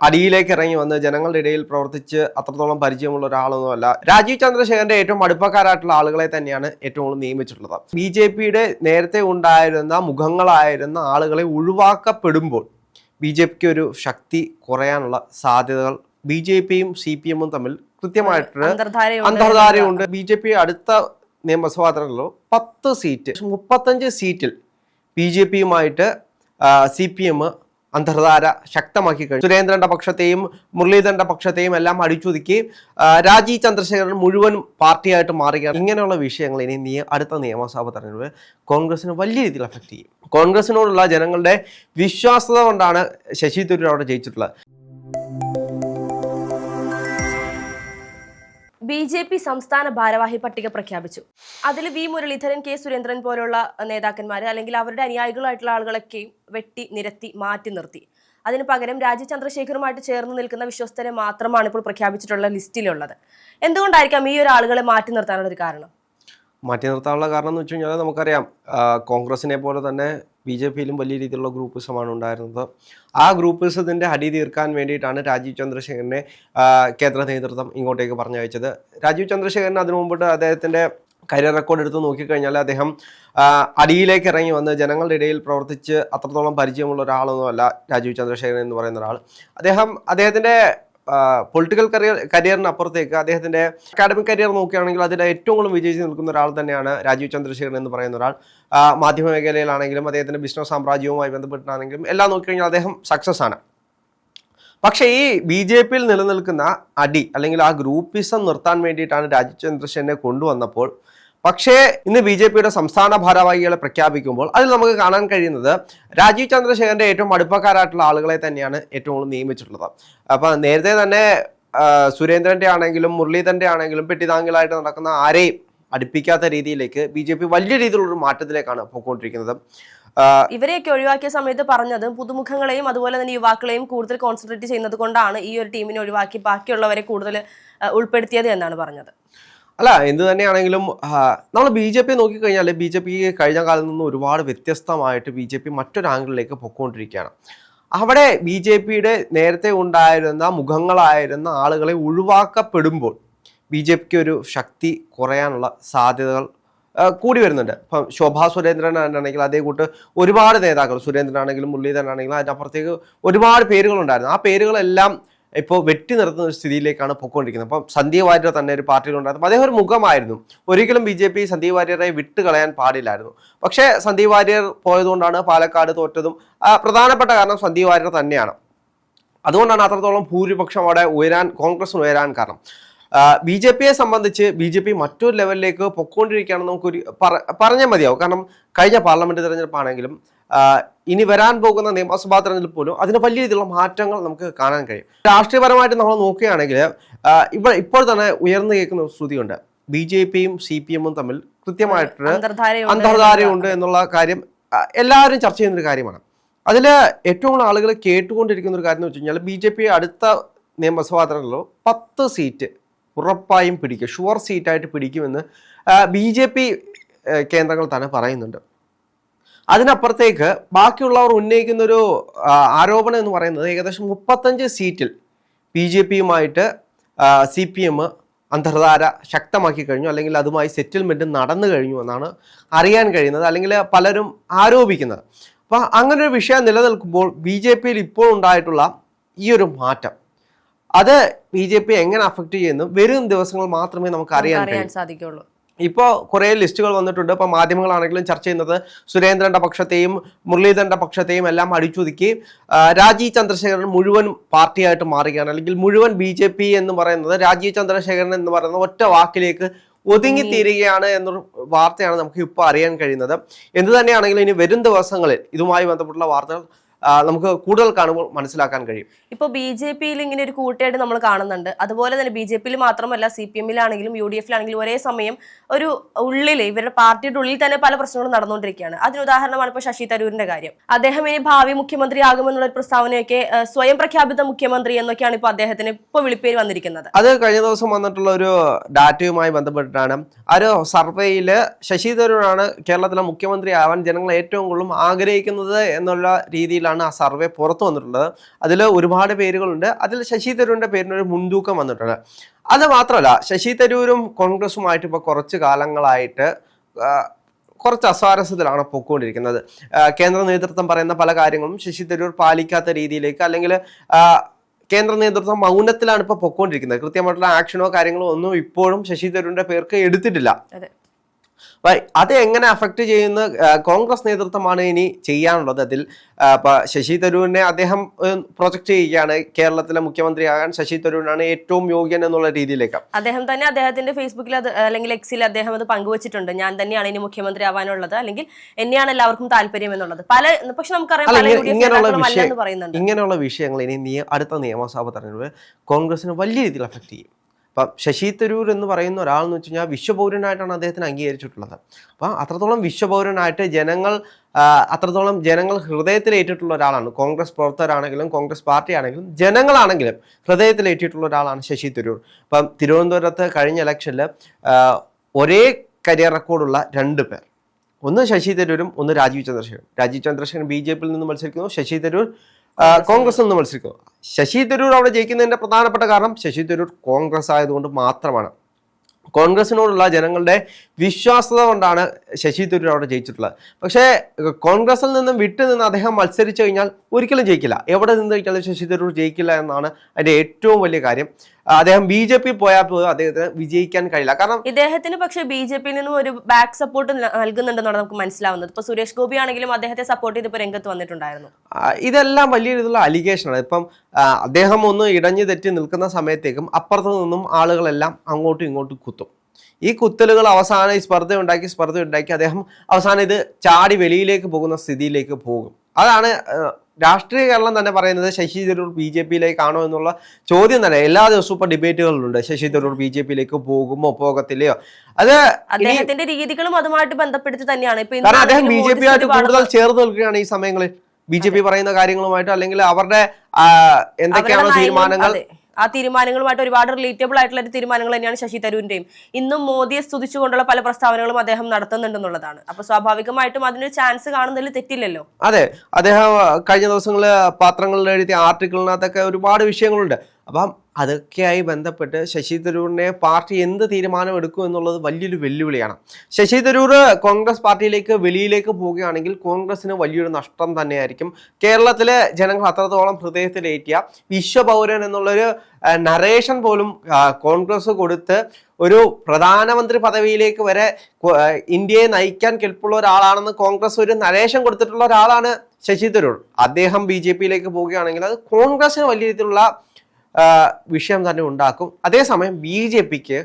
അടിയിലേക്ക് ഇറങ്ങി വന്ന് ജനങ്ങളുടെ ഇടയിൽ പ്രവർത്തിച്ച് അത്രത്തോളം പരിചയമുള്ള ഒരാളൊന്നുമല്ല. രാജീവ് ചന്ദ്രശേഖരന്റെ ഏറ്റവും അടുപ്പക്കാരായിട്ടുള്ള ആളുകളെ തന്നെയാണ് ഏറ്റവും കൂടുതൽ നിയമിച്ചിട്ടുള്ളത്. ബി ജെ പിയുടെ നേരത്തെ ഉണ്ടായിരുന്ന മുഖങ്ങളായിരുന്ന ആളുകളെ ഒഴിവാക്കപ്പെടുമ്പോൾ ബി ജെ പിക്ക് ഒരു ശക്തി കുറയാനുള്ള സാധ്യതകൾ ബി ജെ പിയും സി പി എമ്മും തമ്മിൽ കൃത്യമായിട്ട് അന്തർധാരയുണ്ട് ബി ജെ പി അടുത്ത നിയമസഭാ തെരഞ്ഞെടുപ്പിൽ പത്ത് സീറ്റ് മുപ്പത്തഞ്ച് സീറ്റിൽ ബി ജെ പിയുമായിട്ട് സി പി എം അന്തർധാര ശക്തമാക്കി കഴിഞ്ഞു. സുരേന്ദ്രന്റെ പക്ഷത്തെയും മുരളീധരന്റെ പക്ഷത്തെയും എല്ലാം അടിച്ചൊതുക്കി രാജി ചന്ദ്രശേഖരൻ മുഴുവൻ പാർട്ടിയായിട്ട് മാറുകയാണ്. ഇങ്ങനെയുള്ള വിഷയങ്ങൾ ഇനി നിയ അടുത്ത നിയമസഭാ തെരഞ്ഞെടുപ്പ് കോൺഗ്രസിന് വലിയ രീതിയിൽ അഫക്റ്റ് ചെയ്യും. കോൺഗ്രസിനോടുള്ള ജനങ്ങളുടെ വിശ്വാസത കൊണ്ടാണ് ശശി തരൂർ അവിടെ ജയിച്ചിട്ടുള്ളത്. ബി ജെ പി സംസ്ഥാന ഭാരവാഹി പട്ടിക പ്രഖ്യാപിച്ചു. അതിൽ വി മുരളീധരൻ കെ സുരേന്ദ്രൻ പോലുള്ള നേതാക്കന്മാർ അല്ലെങ്കിൽ അവരുടെ അനുയായികളായിട്ടുള്ള ആളുകളൊക്കെയും വെട്ടി നിരത്തി മാറ്റി നിർത്തി. അതിന് പകരം രാജീവ് ചന്ദ്രശേഖറുമായിട്ട് ചേർന്ന് നിൽക്കുന്ന വിശ്വസ്തരെ മാത്രമാണ് ഇപ്പോൾ പ്രഖ്യാപിച്ചിട്ടുള്ള ലിസ്റ്റിലുള്ളത്. എന്തുകൊണ്ടായിരിക്കാം ഈ ഒരു ആളുകളെ മാറ്റി നിർത്താനുള്ള ഒരു കാരണം? മാറ്റി നിർത്താനുള്ള കാരണം എന്ന് വെച്ച് കഴിഞ്ഞാൽ നമുക്കറിയാം കോൺഗ്രസിനെ പോലെ തന്നെ ബി ജെ പിയിലും വലിയ രീതിയിലുള്ള ഗ്രൂപ്പിസമാണ് ഉണ്ടായിരുന്നത്. ആ ഗ്രൂപ്പിസത്തിന്റെ അടി തീർക്കാൻ വേണ്ടിയിട്ടാണ് രാജീവ് ചന്ദ്രശേഖരനെ കേന്ദ്ര നേതൃത്വം ഇങ്ങോട്ടേക്ക് പറഞ്ഞയച്ചത്. രാജീവ് ചന്ദ്രശേഖരൻ അതിനു മുമ്പിട്ട് അദ്ദേഹത്തിന്റെ കരിയർ റെക്കോർഡ് എടുത്ത് നോക്കിക്കഴിഞ്ഞാൽ അദ്ദേഹം അടിയിലേക്ക് ഇറങ്ങി വന്ന് ജനങ്ങളുടെ ഇടയിൽ പ്രവർത്തിച്ച് അത്രത്തോളം പരിചയമുള്ള ഒരാളൊന്നുമല്ല രാജീവ് ചന്ദ്രശേഖരൻ എന്ന് പറയുന്ന ഒരാൾ. അദ്ദേഹം അദ്ദേഹത്തിന്റെ പൊളിറ്റിക്കൽ കരിയർ കരിയറിനപ്പുറത്തേക്ക് അദ്ദേഹത്തിന്റെ അക്കാഡമിക് കരിയർ നോക്കുകയാണെങ്കിൽ അതിൽ ഏറ്റവും കൂടുതൽ വിജയിച്ച് നിൽക്കുന്ന ഒരാൾ തന്നെയാണ് രാജീവ് ചന്ദ്രശേഖരൻ എന്ന് പറയുന്ന ഒരാൾ. മാധ്യമ മേഖലയിലാണെങ്കിലും അദ്ദേഹത്തിന്റെ ബിസിനസ് സാമ്രാജ്യവുമായി ബന്ധപ്പെട്ടാണെങ്കിലും എല്ലാം നോക്കിക്കഴിഞ്ഞാൽ അദ്ദേഹം സക്സസ് ആണ്. പക്ഷേ ഈ ബി ജെ പിയിൽ നിലനിൽക്കുന്ന അടി അല്ലെങ്കിൽ ആ ഗ്രൂപ്പിസം നിർത്താൻ വേണ്ടിയിട്ടാണ് രാജീവ് ചന്ദ്രശേഖരനെ കൊണ്ടുവന്നപ്പോൾ പക്ഷേ ഇന്ന് ബി ജെ പിയുടെ സംസ്ഥാന ഭാരവാഹികളെ പ്രഖ്യാപിക്കുമ്പോൾ അതിൽ നമുക്ക് കാണാൻ കഴിയുന്നത് രാജീവ് ചന്ദ്രശേഖരന്റെ ഏറ്റവും അടുപ്പക്കാരായിട്ടുള്ള ആളുകളെ തന്നെയാണ് ഏറ്റവും കൂടുതൽ നിയമിച്ചിട്ടുള്ളത്. അപ്പം നേരത്തെ തന്നെ സുരേന്ദ്രന്റെ ആണെങ്കിലും മുരളീധരന്റെ ആണെങ്കിലും പെട്ടിതാങ്കിലായിട്ട് നടക്കുന്ന ആരെയും അടുപ്പിക്കാത്ത രീതിയിലേക്ക് ബി ജെ പി വലിയ രീതിയിലുള്ളൊരു മാറ്റത്തിലേക്കാണ് പോയിക്കൊണ്ടിരിക്കുന്നത്. ഇവരെയൊക്കെ ഒഴിവാക്കിയ സമയത്ത് പറഞ്ഞത് പുതുമുഖങ്ങളെയും അതുപോലെ തന്നെ യുവാക്കളെയും കൂടുതൽ കോൺസെൻട്രേറ്റ് ചെയ്യുന്നത് കൊണ്ടാണ് ഈ ഒരു ടീമിനെ ഒഴിവാക്കി ബാക്കിയുള്ളവരെ കൂടുതൽ ഉൾപ്പെടുത്തിയത് എന്നാണ് പറഞ്ഞത്. അല്ല എന്ത് തന്നെയാണെങ്കിലും നമ്മൾ ബി ജെ പി നോക്കിക്കഴിഞ്ഞാൽ ബി ജെ പി കഴിഞ്ഞ കാലത്ത് നിന്ന് ഒരുപാട് വ്യത്യസ്തമായിട്ട് ബി ജെ പി മറ്റൊരു ആംഗിളിലേക്ക് പൊയ്ക്കൊണ്ടിരിക്കുകയാണ് അവിടെ ബി ജെ പിയുടെ നേരത്തെ ഉണ്ടായിരുന്ന മുഖങ്ങളായിരുന്ന ആളുകളെ ഒഴിവാക്കപ്പെടുമ്പോൾ ബി ജെ പിക്ക് ഒരു ശക്തി കുറയാനുള്ള സാധ്യതകൾ കൂടി വരുന്നുണ്ട്. ഇപ്പം ശോഭാ സുരേന്ദ്രൻ ആണെങ്കിൽ അതേ കൂട്ട് ഒരുപാട് നേതാക്കൾ സുരേന്ദ്രൻ ആണെങ്കിലും അതിനപ്പുറത്തേക്ക് ഒരുപാട് പേരുകളുണ്ടായിരുന്നു. ആ പേരുകളെല്ലാം ഇപ്പോൾ വെട്ടി നിർത്തുന്ന ഒരു സ്ഥിതിയിലേക്കാണ് പൊയ്ക്കൊണ്ടിരിക്കുന്നത് അപ്പം സന്ദീപ് വാര്യർ തന്നെ ഒരു പാർട്ടിയിലുണ്ടായിരുന്നു അദ്ദേഹം ഒരു മുഖമായിരുന്നു. ഒരിക്കലും ബി ജെ പി സന്ദീപ് വാര്യരെ വിട്ട് കളയാൻ പാടില്ലായിരുന്നു. പക്ഷേ സന്ദീപ് വാര്യർ പോയതുകൊണ്ടാണ് പാലക്കാട് തോറ്റതും പ്രധാനപ്പെട്ട കാരണം സന്ദീപ് വാര്യർ തന്നെയാണ്. അതുകൊണ്ടാണ് അത്രത്തോളം ഭൂരിപക്ഷം അവിടെ ഉയരാൻ കോൺഗ്രസിന് ഉയരാൻ കാരണം. ബി ജെ പിയെ സംബന്ധിച്ച് ബി ജെ പി മറ്റൊരു ലെവലിലേക്ക് പൊക്കോണ്ടിരിക്കുകയാണെന്ന് നമുക്കൊരു പറ- പറഞ്ഞാൽ മതിയാവും. കാരണം കഴിഞ്ഞ പാർലമെന്റ് തെരഞ്ഞെടുപ്പാണെങ്കിലും ഇനി വരാൻ പോകുന്ന നിയമസഭാ തെരഞ്ഞെടുപ്പ് പോലും അതിന് വലിയ രീതിയിലുള്ള മാറ്റങ്ങൾ നമുക്ക് കാണാൻ കഴിയും. രാഷ്ട്രീയപരമായിട്ട് നമ്മൾ നോക്കുകയാണെങ്കിൽ ഇപ്പോൾ ഇപ്പോൾ തന്നെ ഉയർന്നു കേൾക്കുന്ന ഒരു ശ്രുതിയുണ്ട്. ബി ജെ പിയും സി പി എമ്മും തമ്മിൽ കൃത്യമായിട്ട് അന്തർധാരയുണ്ട് അന്തർധാരയുണ്ട് എന്നുള്ള കാര്യം എല്ലാവരും ചർച്ച ചെയ്യുന്ന ഒരു കാര്യമാണ്. അതിൽ ഏറ്റവും കൂടുതൽ ആളുകൾ കേട്ടുകൊണ്ടിരിക്കുന്ന ഒരു കാര്യം എന്ന് വെച്ച് കഴിഞ്ഞാൽ ബി ജെ പി അടുത്ത നിയമസഭാ തെരഞ്ഞെടുപ്പിലോ പത്ത് സീറ്റ് ഉറപ്പായും പിടിക്കും ഷുവർ സീറ്റായിട്ട് പിടിക്കുമെന്ന് ബി ജെ പി കേന്ദ്രങ്ങൾ തന്നെ പറയുന്നുണ്ട്. അതിനപ്പുറത്തേക്ക് ബാക്കിയുള്ളവർ ഉന്നയിക്കുന്ന ഒരു ആരോപണം എന്ന് പറയുന്നത് ഏകദേശം മുപ്പത്തഞ്ച് സീറ്റിൽ ബി ജെ പിയുമായിട്ട് സി പി എം അന്തർധാര ശക്തമാക്കി കഴിഞ്ഞു. അല്ലെങ്കിൽ അതുമായി സെറ്റിൽമെന്റ് നടന്നു കഴിഞ്ഞു എന്നാണ് അറിയാൻ കഴിയുന്നത്. അല്ലെങ്കിൽ പലരും ആരോപിക്കുന്നത്. അപ്പോൾ അങ്ങനെ ഒരു വിഷയം നിലനിൽക്കുമ്പോൾ ബി ജെ പിയിൽ ഇപ്പോൾ ഉണ്ടായിട്ടുള്ള ഈ ഒരു മാറ്റം അത് ബി ജെ പി എങ്ങനെ അഫക്റ്റ് ചെയ്യുന്നു? വരും ദിവസങ്ങൾ മാത്രമേ നമുക്ക് അറിയാൻ സാധിക്കുള്ളൂ. ഇപ്പോൾ കുറേ ലിസ്റ്റുകൾ വന്നിട്ടുണ്ട്. ഇപ്പോൾ മാധ്യമങ്ങളാണെങ്കിലും ചർച്ച ചെയ്യുന്നത് സുരേന്ദ്രന്റെ പക്ഷത്തെയും മുരളീധരന്റെ പക്ഷത്തെയും എല്ലാം അടിച്ചൊതുക്കി. രാജീവ് ചന്ദ്രശേഖരൻ മുഴുവൻ പാർട്ടിയായിട്ട് മാറുകയാണ്. അല്ലെങ്കിൽ മുഴുവൻ ബി ജെ പി എന്ന് പറയുന്നത് രാജീവ് ചന്ദ്രശേഖരൻ എന്ന് പറയുന്ന ഒറ്റ വാക്കിലേക്ക് ഒതുങ്ങിത്തീരുകയാണ് എന്നൊരു വാർത്തയാണ് നമുക്ക് ഇപ്പോൾ അറിയാൻ കഴിയുന്നത്. എന്ത് തന്നെയാണെങ്കിലും ഇനി വരും ദിവസങ്ങളിൽ ഇതുമായി ബന്ധപ്പെട്ടുള്ള വാർത്തകൾ നമുക്ക് കൂടുതൽ കാണുമ്പോൾ മനസ്സിലാക്കാൻ കഴിയും. ഇപ്പൊ ബി ജെ പിയിൽ ഇങ്ങനെ ഒരു കൂട്ടായിട്ട് നമ്മൾ കാണുന്നുണ്ട്. അതുപോലെ തന്നെ ബി ജെ പിയിൽ മാത്രമല്ല സി പി എമ്മിലാണെങ്കിലും യു ഡി എഫിലാണെങ്കിലും ഒരേ സമയം ഒരു ഉള്ളിൽ ഇവരുടെ പാർട്ടിയുടെ ഉള്ളിൽ തന്നെ പല പ്രശ്നങ്ങളും നടന്നുകൊണ്ടിരിക്കുകയാണ്. അതിന് ഉദാഹരണമാണ് ഇപ്പൊ ശശി തരൂരിന്റെ കാര്യം. അദ്ദേഹം ഇനി ഭാവി മുഖ്യമന്ത്രി ആകുമെന്നുള്ള ഒരു പ്രസ്താവനയൊക്കെ സ്വയം പ്രഖ്യാപിത മുഖ്യമന്ത്രി എന്നൊക്കെയാണ് ഇപ്പൊ അദ്ദേഹത്തിന് ഇപ്പൊ വിളിപ്പേര് വന്നിരിക്കുന്നത്. അത് കഴിഞ്ഞ ദിവസം വന്നിട്ടുള്ള ഒരു ഡാറ്റയുമായി ബന്ധപ്പെട്ടിട്ടാണ്. ആ ഒരു സർവേയിൽ ശശി തരൂരാണ് കേരളത്തിലെ മുഖ്യമന്ത്രി ആവാൻ ജനങ്ങൾ ഏറ്റവും കൂടുതലും ആഗ്രഹിക്കുന്നത് എന്നുള്ള രീതിയിലാണ് രീതിയിലാണ് ആ സർവേ പുറത്തു വന്നിട്ടുള്ളത്. അതിൽ ഒരുപാട് പേരുകളുണ്ട്. അതിൽ ശശി തരൂരിന്റെ പേരിന് ഒരു മുൻതൂക്കം വന്നിട്ടുണ്ട്. അത് മാത്രമല്ല ശശി തരൂരും കോൺഗ്രസുമായിട്ട് ഇപ്പോൾ കുറച്ച് കാലങ്ങളായിട്ട് കുറച്ച് അസ്വാരസ്യത്തിലാണ് പൊക്കോണ്ടിരിക്കുന്നത്. കേന്ദ്ര നേതൃത്വം പറയുന്ന പല കാര്യങ്ങളും ശശി തരൂർ പാലിക്കാത്ത രീതിയിലേക്ക് അല്ലെങ്കിൽ കേന്ദ്ര നേതൃത്വം മൗനത്തിലാണ് ഇപ്പോൾ പൊക്കോണ്ടിരിക്കുന്നത്. കൃത്യമായിട്ടുള്ള ആക്ഷനോ കാര്യങ്ങളോ ഒന്നും ഇപ്പോഴും ശശി തരൂരിന്റെ പേർക്ക് എടുത്തിട്ടില്ല. അതെ എങ്ങനെ അഫക്റ്റ് ചെയ്യുന്ന കോൺഗ്രസ് നേതൃത്വമാണ് ഇനി ചെയ്യാനുള്ളത്. അതിൽ ശശി തരൂരിനെ അദ്ദേഹം പ്രൊജക്ട് ചെയ്യുകയാണ്. കേരളത്തിലെ മുഖ്യമന്ത്രിയാകാൻ ശശി തരൂരിനാണ് ഏറ്റവും യോഗ്യൻ എന്നുള്ള രീതിയിലേക്ക്. അദ്ദേഹം തന്നെ അദ്ദേഹത്തിന്റെ ഫേസ്ബുക്കിൽ അത് അല്ലെങ്കിൽ എക്സിൽ അദ്ദേഹം അത് പങ്കുവച്ചിട്ടുണ്ട്. ഞാൻ തന്നെയാണ് ഇനി മുഖ്യമന്ത്രി ആവാനുള്ളത്. അല്ലെങ്കിൽ എന്നെയാണ് എല്ലാവർക്കും താല്പര്യം എന്നുള്ളത്. പല പക്ഷെ നമുക്കറിയാം ഇങ്ങനെയുള്ള വിഷയങ്ങൾ ഇനി അടുത്ത നിയമസഭ തെരഞ്ഞെടുപ്പ് കോൺഗ്രസിന് വലിയ രീതിയിൽ അഫക്ട് ചെയ്യും. അപ്പം ശശി തരൂർ എന്ന് പറയുന്ന ഒരാൾ എന്ന് വെച്ച് കഴിഞ്ഞാൽ വിശ്വപൗരനായിട്ടാണ് അദ്ദേഹത്തിന് അംഗീകരിച്ചിട്ടുള്ളത്. അപ്പം അത്രത്തോളം വിശ്വപൗരനായിട്ട് ജനങ്ങൾ അത്രത്തോളം ജനങ്ങൾ ഹൃദയത്തിലേറ്റിട്ടുള്ള ഒരാളാണ്. കോൺഗ്രസ് പ്രവർത്തകരാണെങ്കിലും കോൺഗ്രസ് പാർട്ടി ആണെങ്കിലും ജനങ്ങളാണെങ്കിലും ഹൃദയത്തിലേറ്റിട്ടുള്ള ഒരാളാണ് ശശി തരൂർ. അപ്പം തിരുവനന്തപുരത്ത് കഴിഞ്ഞ ഇലക്ഷനിൽ ഒരേ കരിയർ റെക്കോർഡുള്ള രണ്ട് പേർ. ഒന്ന് ശശി തരൂരും ഒന്ന് രാജീവ് ചന്ദ്രശേഖരൻ. രാജീവ് ചന്ദ്രശേഖരൻ ബി ജെ പിയിൽ നിന്ന് മത്സരിക്കുന്നു. ശശി തരൂർ ആ, കോൺഗ്രസിൽ നിന്ന് മത്സരിക്കും. ശശി തരൂർ അവിടെ ജയിക്കുന്നതിന്റെ പ്രധാനപ്പെട്ട കാരണം ശശി തരൂർ കോൺഗ്രസ് ആയതുകൊണ്ട് മാത്രമാണ്. കോൺഗ്രസിനോടുള്ള ജനങ്ങളുടെ വിശ്വാസത കൊണ്ടാണ് ശശി തരൂർ അവിടെ ജയിച്ചിട്ടുള്ളത്. പക്ഷേ കോൺഗ്രസിൽ നിന്നും വിട്ടു നിന്ന് അദ്ദേഹം മത്സരിച്ചു കഴിഞ്ഞാൽ ഒരിക്കലും ജയിക്കില്ല. എവിടെ നിന്ന് കഴിഞ്ഞാലും ശശി തരൂർ ജയിക്കില്ല എന്നാണ് അതിന്റെ ഏറ്റവും വലിയ കാര്യം. അദ്ദേഹം ബി ജെ പി പോയാൽ പോലും അദ്ദേഹത്തിന് വിജയിക്കാൻ കഴിയില്ല. കാരണം ഇദ്ദേഹത്തിന് പക്ഷേ ബി ജെ പിയിൽ നിന്നും ഒരു ബാക്ക് സപ്പോർട്ട് നൽകുന്നുണ്ടെന്നാണ് നമുക്ക് മനസ്സിലാവുന്നത്. ഇപ്പൊ സുരേഷ് ഗോപി ആണെങ്കിലും അദ്ദേഹത്തെ സപ്പോർട്ട് ചെയ്ത് ഇപ്പൊ രംഗത്ത് വന്നിട്ടുണ്ടായിരുന്നു. ഇതെല്ലാം വലിയ രീതിയിലുള്ള അലിഗേഷനാണ് ഇപ്പം അദ്ദേഹം ഒന്ന് ഇടഞ്ഞു തെറ്റി നിൽക്കുന്ന സമയത്തേക്കും അപ്പുറത്തു നിന്നും ആളുകളെല്ലാം അങ്ങോട്ടും ഇങ്ങോട്ടും കുത്തും. ഈ കുത്തലുകൾ അവസാനം ഈ സ്പർദ്ധ ഉണ്ടാക്കി സ്പർദ്ധ ഉണ്ടാക്കി അദ്ദേഹം അവസാനം ഇത് ചാടി വെളിയിലേക്ക് പോകുന്ന സ്ഥിതിയിലേക്ക് പോകും. അതാണ് രാഷ്ട്രീയ കേരളം തന്നെ പറയുന്നത് ശശി തരൂർ ബി ജെ പിയിലേക്കാണോ എന്നുള്ള ചോദ്യം തന്നെ. എല്ലാ ദിവസവും ഇപ്പൊ ഡിബേറ്റുകളിലുണ്ട് ശശി തരൂർ ബി ജെ പിയിലേക്ക് പോകുമോ പോകത്തില്ലയോ അത് അദ്ദേഹത്തിന്റെ രീതികളും അതുമായിട്ട് ബന്ധപ്പെടുത്തി തന്നെയാണ്. കാരണം അദ്ദേഹം ബി ജെ പി ആയിട്ട് കൂടുതൽ ചേർന്ന് നിൽക്കുകയാണ് ഈ സമയങ്ങളിൽ. ബി ജെ പി പറയുന്ന കാര്യങ്ങളുമായിട്ട് അല്ലെങ്കിൽ അവരുടെ എന്തൊക്കെയാണോ തീരുമാനങ്ങൾ. ആ തീരുമാനങ്ങളുമായിട്ട് ഒരുപാട് റിലേറ്റബിൾ ആയിട്ടുള്ള തീരുമാനങ്ങൾ തന്നെയാണ് ശശി തരൂരിന്റെയും. ഇന്നും മോദിയെ സ്തുതിച്ചുകൊണ്ടുള്ള പല പ്രസ്താവനകളും അദ്ദേഹം നടത്തുന്നുണ്ടെന്നുള്ളതാണ്. അപ്പൊ സ്വാഭാവികമായിട്ടും അതിനൊരു ചാൻസ് കാണുന്നതിൽ തെറ്റില്ലല്ലോ? അതെ. അദ്ദേഹം കഴിഞ്ഞ ദിവസങ്ങളിൽ പത്രങ്ങളിൽ എഴുതിയ ആർട്ടിക്കിളിനകത്തൊക്കെ ഒരുപാട് വിഷയങ്ങളുണ്ട്. അപ്പം അതൊക്കെയായി ബന്ധപ്പെട്ട് ശശി തരൂരിനെ പാർട്ടി എന്ത് തീരുമാനം എടുക്കും എന്നുള്ളത് വലിയൊരു വെല്ലുവിളിയാണ്. ശശി തരൂർ കോൺഗ്രസ് പാർട്ടിയിലേക്ക് വെളിയിലേക്ക് പോവുകയാണെങ്കിൽ കോൺഗ്രസിന് വലിയൊരു നഷ്ടം തന്നെയായിരിക്കും. കേരളത്തിലെ ജനങ്ങൾ അത്രത്തോളം ഹൃദയത്തിലേറ്റിയ വിശ്വപൗരൻ എന്നുള്ളൊരു നറേഷൻ പോലും കോൺഗ്രസ് കൊടുത്ത് ഒരു പ്രധാനമന്ത്രി പദവിയിലേക്ക് വരെ ഇന്ത്യയെ നയിക്കാൻ കെൽപ്പുള്ള ഒരാളാണെന്ന് കോൺഗ്രസ് ഒരു നരേഷൻ കൊടുത്തിട്ടുള്ള ഒരാളാണ് ശശി തരൂർ. അദ്ദേഹം ബി ജെ പിയിലേക്ക് പോവുകയാണെങ്കിൽ അത് കോൺഗ്രസിന് വലിയ രീതിയിലുള്ള വിഷയം തന്നെ ഉണ്ടാക്കും. അതേസമയം ബി ജെ പിക്ക്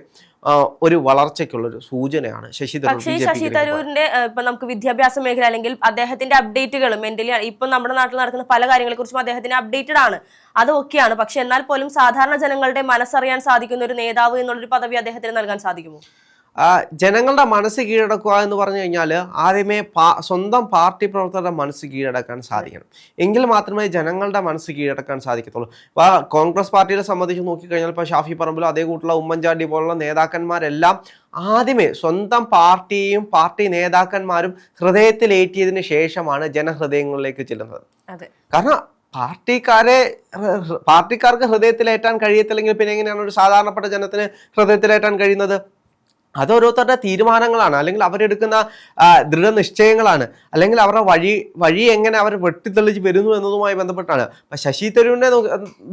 ഒരു വളർച്ചയ്ക്കുള്ളൊരു സൂചനയാണ് ശശി തരൂർ പക്ഷേ ശശി തരൂരിന്റെ ഇപ്പൊ നമുക്ക് വിദ്യാഭ്യാസ മേഖല അല്ലെങ്കിൽ അദ്ദേഹത്തിന്റെ അപ്ഡേറ്റുകൾ മെന്റലി ഇപ്പൊ നമ്മുടെ നാട്ടിൽ നടക്കുന്ന പല കാര്യങ്ങളെ കുറിച്ചും അദ്ദേഹത്തിന് അപ്ഡേറ്റഡ് ആണ്. അതൊക്കെയാണ് പക്ഷെ എന്നാൽ പോലും സാധാരണ ജനങ്ങളുടെ മനസ്സറിയാൻ സാധിക്കുന്ന ഒരു നേതാവ് എന്നുള്ളൊരു പദവി അദ്ദേഹത്തിന് നൽകാൻ സാധിക്കുമോ? ജനങ്ങളുടെ മനസ്സ് കീഴടക്കുക എന്ന് പറഞ്ഞു കഴിഞ്ഞാൽ ആദ്യമേ പാ- സ്വന്തം പാർട്ടി പ്രവർത്തകരുടെ മനസ്സ് കീഴടക്കാൻ സാധിക്കണം. എങ്കിൽ മാത്രമേ ജനങ്ങളുടെ മനസ്സ് കീഴടക്കാൻ സാധിക്കത്തുള്ളൂ. ഇപ്പോൾ കോൺഗ്രസ് പാർട്ടിയെ സംബന്ധിച്ച് നോക്കിക്കഴിഞ്ഞാൽ ഇപ്പോൾ ഷാഫി പറമ്പിലും അതേ കൂട്ടുള്ള ഉമ്മൻചാണ്ടി പോലുള്ള നേതാക്കന്മാരെല്ലാം ആദ്യമേ സ്വന്തം പാർട്ടിയും പാർട്ടി നേതാക്കന്മാരും ഹൃദയത്തിലേറ്റിയതിന് ശേഷമാണ് ജനഹൃദയങ്ങളിലേക്ക് ചെല്ലുന്നത്. അതെ. കാരണം പാർട്ടിക്കാരെ പാർട്ടിക്കാർക്ക് ഹൃദയത്തിലേറ്റാൻ കഴിയത്തില്ലെങ്കിൽ പിന്നെ എങ്ങനെയാണ് ഒരു സാധാരണപ്പെട്ട ജനത്തിന് ഹൃദയത്തിലേറ്റാൻ കഴിയുന്നത്? അത് ഓരോരുത്തരുടെ തീരുമാനങ്ങളാണ്. അല്ലെങ്കിൽ അവരെടുക്കുന്ന ദൃഢനിശ്ചയങ്ങളാണ്. അല്ലെങ്കിൽ അവരുടെ വഴി വഴി എങ്ങനെ അവർ വെട്ടിത്തെളിച്ച് വരുന്നു എന്നതുമായി ബന്ധപ്പെട്ടാണ്. അപ്പം ശശി തരൂരിനെ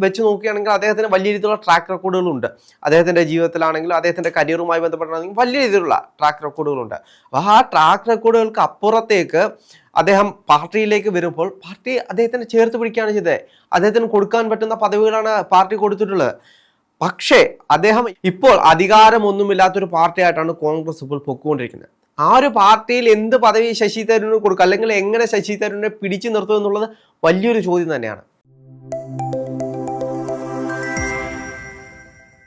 വെച്ച് നോക്കുകയാണെങ്കിൽ അദ്ദേഹത്തിന് വലിയ രീതിയിലുള്ള ട്രാക്ക് റെക്കോർഡുകളുണ്ട് അദ്ദേഹത്തിന്റെ ജീവിതത്തിലാണെങ്കിലും അദ്ദേഹത്തിന്റെ കരിയറുമായി ബന്ധപ്പെട്ടാണെങ്കിലും വലിയ രീതിയിലുള്ള ട്രാക്ക് റെക്കോർഡുകളുണ്ട് അപ്പോൾ ആ ട്രാക്ക് റെക്കോർഡുകൾക്ക് അപ്പുറത്തേക്ക് അദ്ദേഹം പാർട്ടിയിലേക്ക് വരുമ്പോൾ പാർട്ടി അദ്ദേഹത്തിന് ചേർത്ത് പിടിക്കുകയാണ് ചെയ്തത്. അദ്ദേഹത്തിന് കൊടുക്കാൻ പറ്റുന്ന പദവികളാണ് പാർട്ടി കൊടുത്തിട്ടുള്ളത്. പക്ഷേ അദ്ദേഹം ഇപ്പോൾ അധികാരമൊന്നുമില്ലാത്തൊരു പാർട്ടിയായിട്ടാണ് കോൺഗ്രസ് ഇപ്പോൾ പൊക്കുകൊണ്ടിരിക്കുന്നത് ആ ഒരു പാർട്ടിയിൽ എന്ത് പദവി ശശി തരൂരിന് കൊടുക്കുക അല്ലെങ്കിൽ എങ്ങനെ ശശി തരൂരിനെ പിടിച്ചു നിർത്തും എന്നുള്ളത് വലിയൊരു ചോദ്യം തന്നെയാണ്.